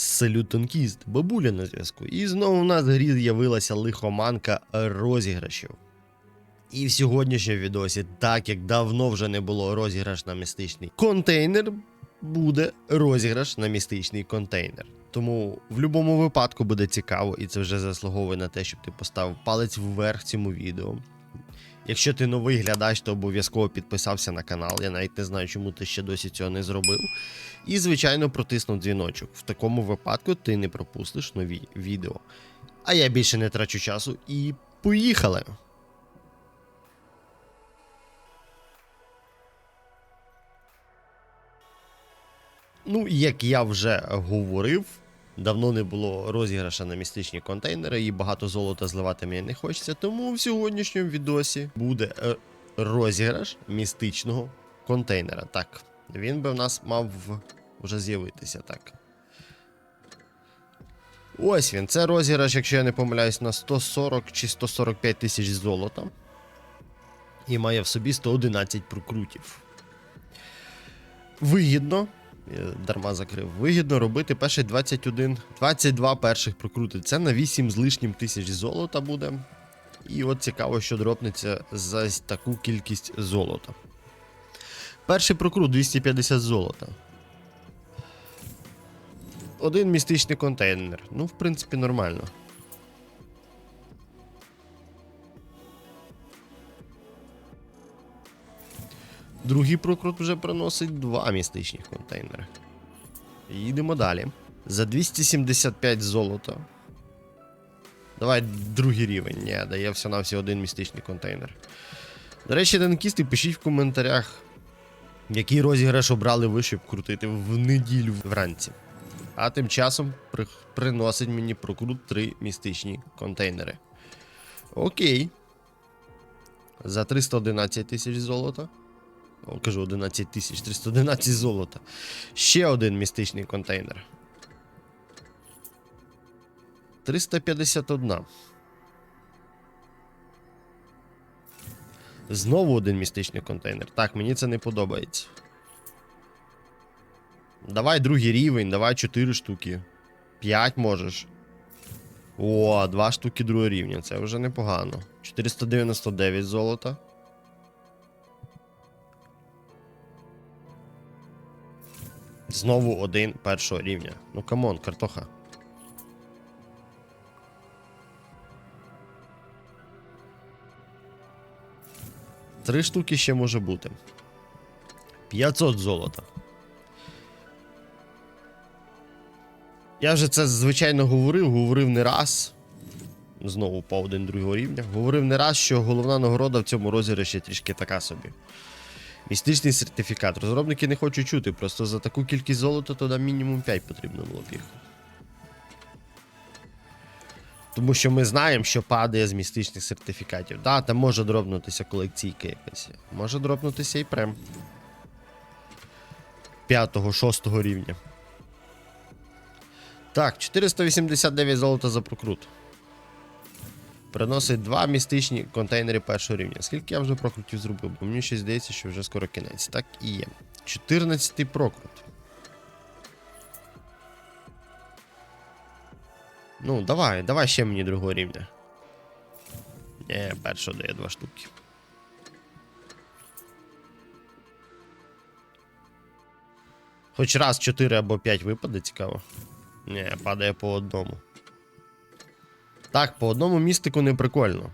Салют Тонкіст, бабуля на зв'язку. І знову в нас в грі з'явилася лихоманка розіграшів. І в сьогоднішньому відосі, так як давно вже не було розіграш на містичний контейнер, буде розіграш на містичний контейнер. Тому в будь-якому випадку буде цікаво, і це вже заслуговує на те, щоб ти поставив палець вверх цьому відео. Якщо ти новий глядач, то обов'язково підписався на канал. Я навіть не знаю, чому ти ще досі цього не зробив. І, звичайно, протиснув дзвіночок. В такому випадку ти не пропустиш нові відео. А я більше не трачу часу і поїхали! Ну, як я вже говорив, давно не було розіграша на містичні контейнери, і багато золота зливати мені не хочеться. Тому в сьогоднішньому відосі буде е, розіграш містичного контейнера. Так, він би в нас мав вже з'явитися, так. Ось він. Це розіграш, якщо я не помиляюсь, на 140 чи 145 тисяч золота. І має в собі 111 прокрутів. Вигідно. Я дарма закрив. Вигідно робити перші 21, 22 перших прокрути. Це на 8 з лишнім тисяч золота буде. І от цікаво, що дропнеться за таку кількість золота. Перший прокрут 250 золота. Один містичний контейнер. Ну, в принципі, нормально. Другий прокрут вже приносить два містичних контейнери. Їдемо далі. За 275 золота. Давай другий рівень. Ні, дає все на все один містичний контейнер. До речі, танкісти, пишіть в коментарях, який розіграш обрали ви, щоб крутити в неділю вранці. А тим часом при... приносить мені прокрут 3 містичні контейнери. Окей. За 311 тисяч золота. О, кажу 11 тисяч 311 золота. Ще один містичний контейнер. 351. Знову один містичний контейнер. Так, мені це не подобається. Давай другий рівень, давай 4 штуки. 5 можеш. О, 2 штуки другого рівня. Це вже непогано. 499 золота. Знову один першого рівня. Ну камон, картоха. Три штуки ще може бути. 500 золота. Я вже це звичайно говорив, говорив не раз. Знову по один другого рівня. Говорив не раз, що головна нагорода в цьому розіграші трішки така собі. Містичний сертифікат. Розробники не хочуть чути, просто за таку кількість золота туди мінімум 5 потрібно було б їх. Тому що ми знаємо, що падає з містичних сертифікатів. Да, там може дропнутися колекційка якась. Може дропнутися і прем. 5-6 рівня. Так, 489 золота за прокрут. Приносить два містичні контейнери першого рівня. Скільки я вже прокрутів зробив? Бо мені ще здається, що вже скоро кінець. Так і є. 14 прокрут. Ну, давай, давай ще мені другого рівня. Не, першого дає два штуки. Хоч раз 4 або 5 випаде, цікаво. Не, падає по одному. Так, по одному містику не прикольно.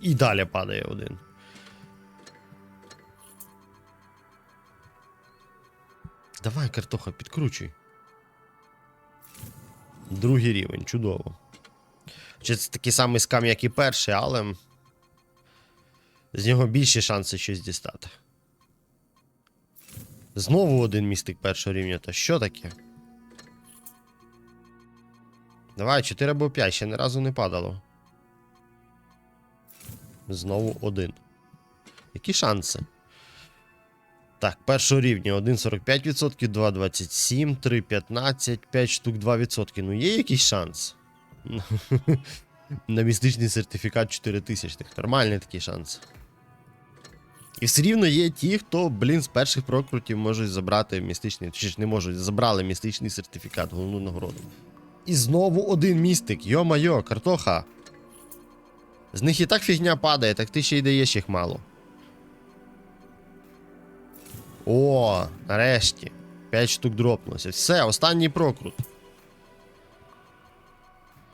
І далі падає один. Давай, картоха, підкручуй. Другий рівень, чудово. Чи це такий самий скам, як і перший, але. З нього більші шанси щось дістати. Знову один містик першого рівня. Та що таке? Давай, 4 або 5, ще ні разу не падало. Знову один. Які шанси? Так, першого рівня 1,45%, 2,27, 3,15, 5 штук 2%. Ну є якийсь шанс? На містичний сертифікат 4000. Нормальний такий шанс. І все рівно є ті, хто, блін, з перших прокрутів можуть забрати містичний, чи ж не можуть, забрали містичний сертифікат, головну нагороду. І знову один містик, йо-майо, картоха. З них і так фігня падає, так ти ще й даєш їх мало. О, нарешті. 5 штук дропнулося. Все, останній прокрут.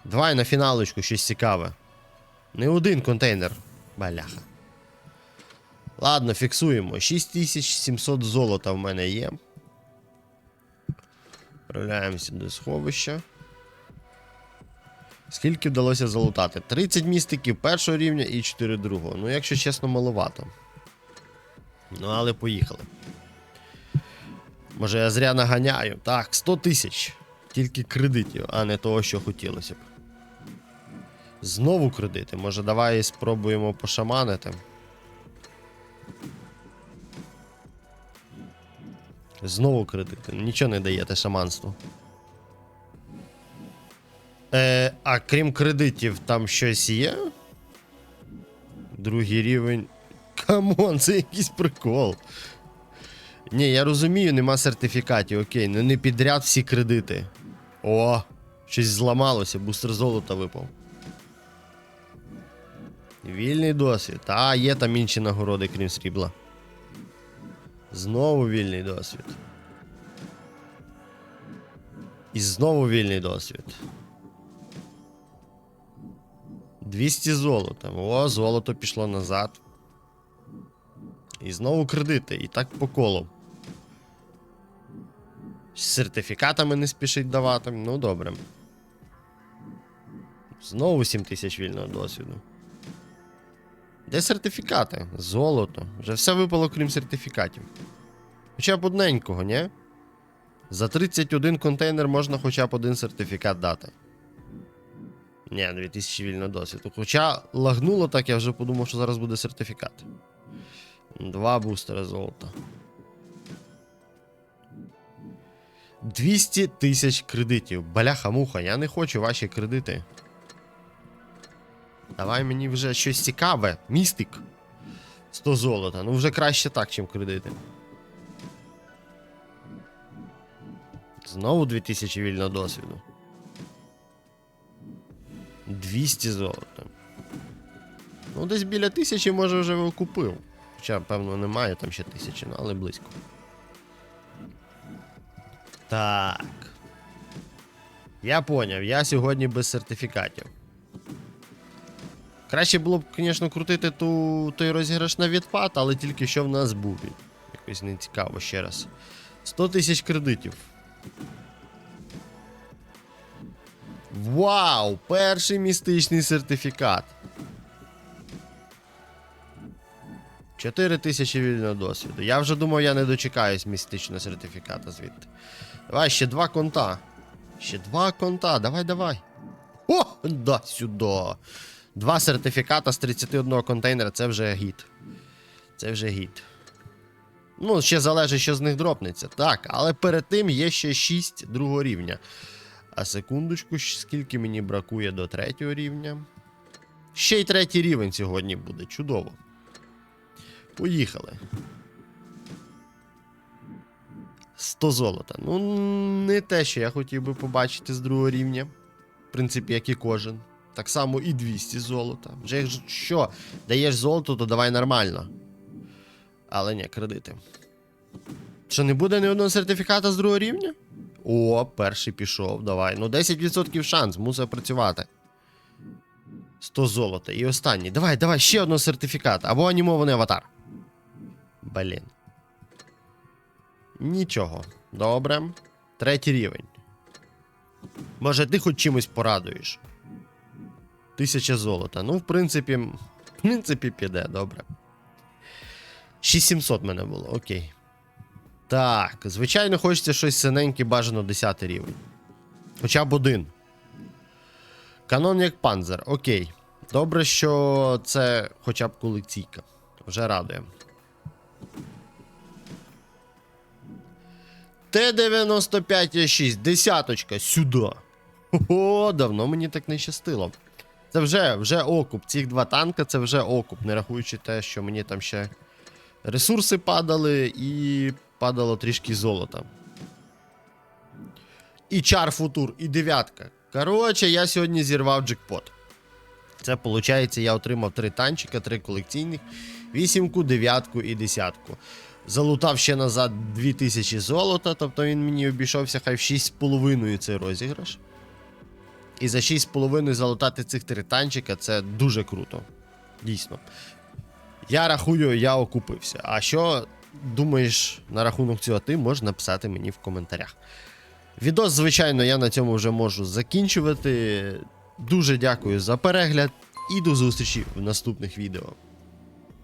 Давай на фіналочку щось цікаве. Не один контейнер. Баляха. Ладно, фіксуємо. 6700 золота в мене є. Відправляємося до сховища. Скільки вдалося залутати? 30 містиків першого рівня і 4 другого. Ну, якщо чесно, маловато. Ну, але поїхали. Може, я зря наганяю. Так, 100 тисяч. Тільки кредитів, а не того, що хотілося б. Знову кредити. Може, давай спробуємо пошаманити. Знову кредити. Нічого не даєте шаманству. Е, а крім кредитів, там щось є? Другий рівень. Камон, це якийсь прикол. Ні, я розумію, нема сертифікатів, окей, ну не підряд всі кредити. О, щось зламалося, бустер золота випав. Вільний досвід. А, є там інші нагороди, крім срібла. Знову вільний досвід. І знову вільний досвід. 200 золота. О, золото пішло назад. І знову кредити. І так по колу. З сертифікатами не спішить давати. Ну, добре. Знову 7 тисяч вільного досвіду. Де сертифікати? Золото. Вже все випало, крім сертифікатів. Хоча б одненького, ні? За 31 контейнер можна хоча б один сертифікат дати. Ні, 2000 вільного досвіду. Хоча лагнуло так, я вже подумав, що зараз буде сертифікат. Два бустера золота. 200 тисяч кредитів. Баляха-муха, я не хочу ваші кредити. Давай мені вже щось цікаве. Містик. 100 золота. Ну вже краще так, чим кредити. Знову 2000 вільного досвіду. 200 золота. Ну, десь біля тисячі, може, вже купив. Хоча, певно, немає там ще тисячі, ну, але близько. Так. Я поняв, я сьогодні без сертифікатів. Краще було б, звісно, крутити ту, той розіграш на відпад, але тільки що в нас був. Якось не цікаво ще раз. 100 тисяч кредитів. Вау! Перший містичний сертифікат. 4 тисячі вільного досвіду. Я вже думав, я не дочекаюсь містичного сертифіката звідти. Давай ще два конта. Ще два конта. Давай, давай. О! Да, сюди. Два сертифіката з 31 контейнера це вже гід. Це вже гід. Ну, ще залежить, що з них дропнеться. Так, але перед тим є ще 6 другого рівня. А секундочку, скільки мені бракує до третього рівня. Ще й третій рівень сьогодні буде. Чудово. Поїхали. 100 золота. Ну, не те, що я хотів би побачити з другого рівня. В принципі, як і кожен. Так само і 200 золота. Вже якщо що, даєш золото, то давай нормально. Але ні, кредити. Що не буде ні одного сертифіката з другого рівня? О, перший пішов, давай. Ну, 10% шанс, мусив працювати. 100 золота. І останній. Давай, давай, ще одного сертифіката. Або анімований аватар. Блін. Нічого. Добре. Третій рівень. Може, ти хоч чимось порадуєш? Тисяча золота. Ну, в принципі, в принципі, піде, добре. 6700 мене було, окей. Так, звичайно, хочеться щось синеньке, бажано 10 рівень. Хоча б один. Канон як панзер, окей. Добре, що це хоча б колекційка. Вже радує. Т-95Е6, десяточка, сюди. О, давно мені так не щастило. Це вже, вже окуп. Ці два танка це вже окуп, не рахуючи те, що мені там ще Ресурси падали і падало трішки золота. І чар футур, і дев'ятка. Коротше, я сьогодні зірвав джекпот. Це виходить, я отримав три танчика, три колекційних, вісімку, дев'ятку і десятку. Залутав ще назад 2000 золота, тобто він мені обійшовся хай в 6,5 цей розіграш. І за 6,5 залутати цих три танчика це дуже круто. Дійсно. Я рахую, я окупився. А що думаєш на рахунок цього ти, можеш написати мені в коментарях. Відос, звичайно, я на цьому вже можу закінчувати. Дуже дякую за перегляд і до зустрічі в наступних відео.